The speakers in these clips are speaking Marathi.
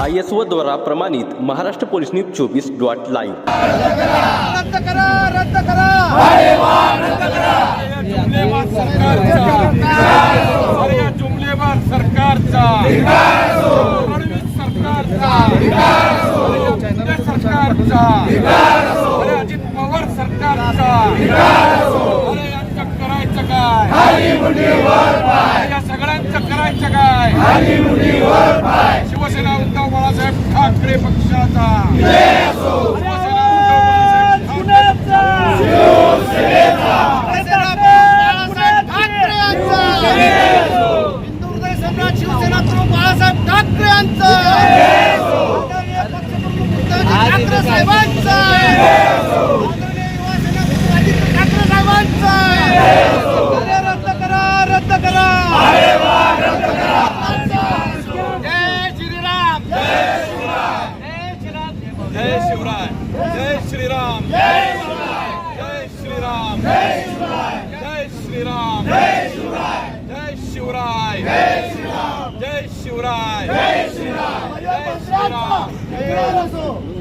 आय एस ओ द्वारा प्रमाणित महाराष्ट्र पोलीस न्यूज चोवीस डॉट लाईव्ह. रद्द करा रद्द करा जुमलेबाज सरकारचा अरे सरकारचा सरकारचा सरकारचा करायचं काय या सगळ्यांचं करायचं काय? ठाकरे पक्षाचा हिंदुहृदय सम्राट शिवसेना प्रमुख बाळासाहेब ठाकरे यांचं ठाकरे साहेबांचं आदरणीय युवासेना प्रमुख आदित्य ठाकरे साहेबांचं अरे रद्द करा रद्द करा जय श्रीराम जय श्रीराम जय श्रीराम. जय श्रीराम. जय श्रीराम. जय शिवराय. जय शिवराय. जय Shriram.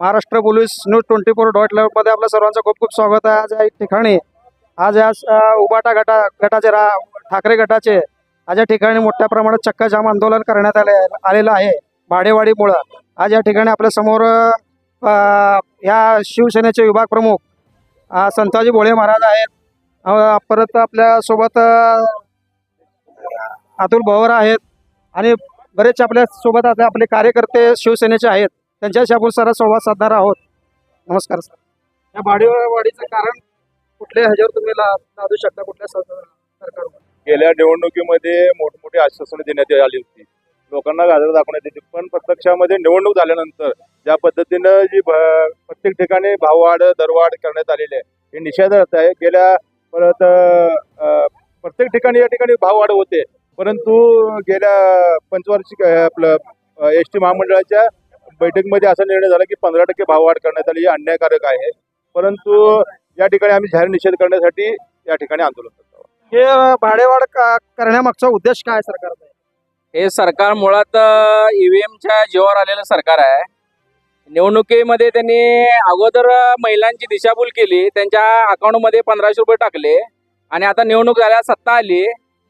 Maharashtra police news twenty four डॉटमध्ये आपलं सर्वांचं खूप खूप स्वागत आहे. आज या ठिकाणी आज या स- उबाटा गटा गटाचे रा ठाकरे गटाचे आज या ठिकाणी मोठ्या प्रमाणात चक्काजाम आंदोलन करण्यात आले आलेलं आहे भाडेवाडीमुळं आज या ठिकाणी आपल्यासमोर शिवसेनेचे विभाग प्रमुख संताजी भोळे महाराज आहेत. परत आपल्यासोबत अतुल भवर आहेत. आणि बरेच आपल्यासोबत आता आपले कार्यकर्ते शिवसेनेचे आहेत. त्यांच्याशी आपण सर संवाद साधणार आहोत. नमस्कार सर. या भाडेवाढीचं कारण कुठल्या ह्याच्यावर तुम्ही लादू शकता? कुठल्या सरकार सरकारवर? गेल्या निवडणुकीमध्ये मोठमोठी आश्वासनं देण्यात आली होती. लोकांना गाजर दाखवण्यात येते. पण प्रत्यक्षामध्ये निवडणूक झाल्यानंतर ज्या पद्धतीनं जी प्रत्येक ठिकाणी भाववाढ दरवाढ करण्यात आलेली आहे हे निषेधार्थ आहे. गेल्या परत प्रत्येक ठिकाणी या ठिकाणी भाववाढ होते. परंतु गेल्या पंचवार्षिक आपलं एस टी महामंडळाच्या बैठकीमध्ये असा निर्णय झाला की पंधरा टक्के भाववाढ करण्यात आली ही अन्यायकारक आहे. परंतु या ठिकाणी आम्ही जाहीर निषेध करण्यासाठी या ठिकाणी आंदोलन करतो. हे भाडेवाढ का- करण्यामागचा उद्देश काय आहे सरकारचा? हे सरकार मुळात ईव्हीएमच्या जीवावर आलेलं सरकार आहे. निवडणुकीमध्ये त्यांनी अगोदर महिलांची दिशाभूल केली त्यांच्या अकाउंटमध्ये पंधराशे रुपये टाकले आणि आता निवडणूक झाल्या सत्ता आली.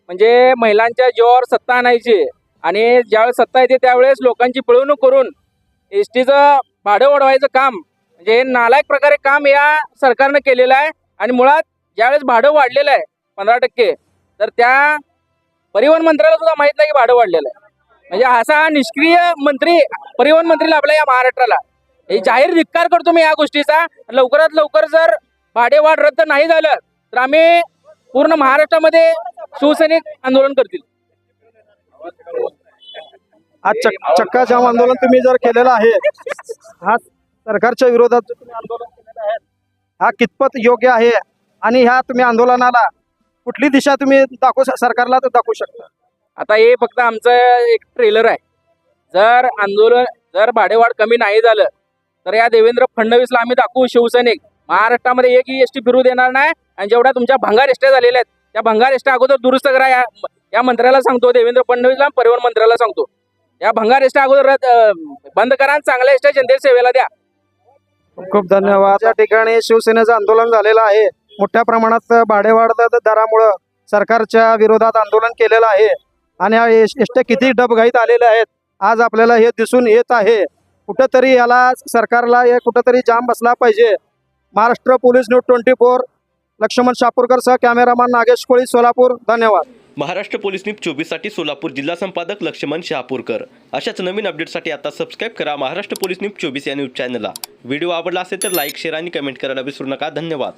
म्हणजे महिलांच्या जीवावर सत्ता आणायची आणि ज्यावेळेस सत्ता येते त्यावेळेस लोकांची पिळवणूक करून एस टीचं भाडं वाढवायचं काम म्हणजे हे नालायक प्रकारे काम या सरकारनं केलेलं आहे आणि मुळात ज्यावेळेस भाडं वाढलेलं आहे पंधरा टक्के तर त्या परिवहन मंत्र्याला सुद्धा माहीत नाही की भाडं वाढलेलं आहे. म्हणजे असा हा निष्क्रिय मंत्री परिवहन मंत्री लाभला या महाराष्ट्राला. हे जाहीर धिक्कार करतो मी या गोष्टीचा. लवकरात लवकर जर भाडेवाढ रद्द नाही झालं तर आम्ही पूर्ण महाराष्ट्रामध्ये शिवसैनिक आंदोलन करतील. आज चक चक्का जाम आंदोलन तुम्ही जर केलेलं आहे हा सरकारच्या विरोधात तुम्ही आंदोलन केलेलं आहे. हा कितपत योग्य आहे आणि ह्या तुम्ही आंदोलनाला कुठली दिशा तुम्ही दाखवू सरकारला तर दाखवू शकता. आता हे फक्त आमचं एक ट्रेलर आहे. जर आंदोलन जर भाडेवाढ कमी नाही झालं तर या देवेंद्र फडणवीसला आम्ही दाखवू शिवसैनिक. महाराष्ट्रामध्ये एकही एसटी फिरू देणार नाही आणि जेवढ्या तुमच्या भंगार एसट्या झालेल्या आहेत त्या भंगार एसट्या अगोदर दुरुस्त करा या या मंत्र्याला सांगतो देवेंद्र फडणवीसला परिवहन मंत्र्याला सांगतो. या भंगार एसट्या अगोदर बंद करा आणि चांगल्या एसट्या जनतेच्या सेवेला द्या. खूप खूप धन्यवाद. या ठिकाणी शिवसेनेचं आंदोलन झालेलं आहे मोठ्या प्रमाणात भाडेवाढ दरामुळं सरकारच्या विरोधात आंदोलन केलेलं आहे. आणि या एस- एसट्या किती डबघाईत आलेल्या आहेत आज आपल्याला हे दिसून येत आहे. कुठंतरी याला सरकारला हे कुठंतरी जाम बसला पाहिजे. Maharashtra police news twenty four Laxman Shapurkar सह कॅमेरामॅन नागेश कोळी सोलापूर. धन्यवाद. महाराष्ट्र पोलीस न्यूज चोवीससाठी सोलापूर जिल्हा संपादक लक्ष्मण शहापूरकर. अशाच नवीन अपडेटसाठी आता सबस्क्राईब करा महाराष्ट्र पोलीस न्यूज चोवीस या न्यूज चॅनलला व्हिडिओ आवडला असेल तर लाईक शेअर आणि कमेंट करायला विसरू नका. धन्यवाद.